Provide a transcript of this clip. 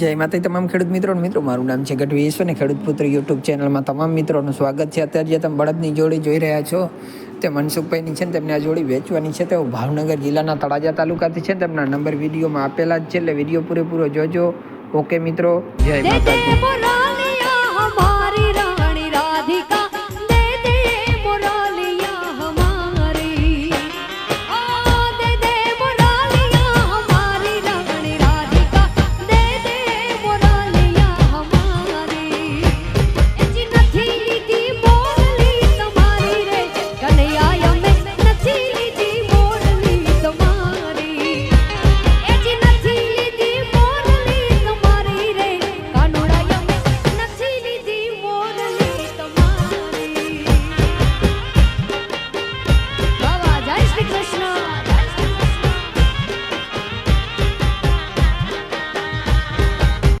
જય માતા તમામ ખેડૂત મિત્રો મિત્રો મારું નામ છે ગઢવી ઈશ્વર અને ખેડૂત પુત્ર યુટ્યુબ ચેનલમાં તમામ મિત્રોનું સ્વાગત છે. અત્યારે જે તમે બળદની જોડી જોઈ રહ્યા છો તે મનસુખભાઈની છે ને તેમને આ જોડી વેચવાની છે. તેઓ ભાવનગર જિલ્લાના તળાજા તાલુકાથી છે તેમના નંબર વિડીયોમાં આપેલા જ છે એટલે વીડિયો પૂરેપૂરો જોજો. ઓકે મિત્રો જય માતા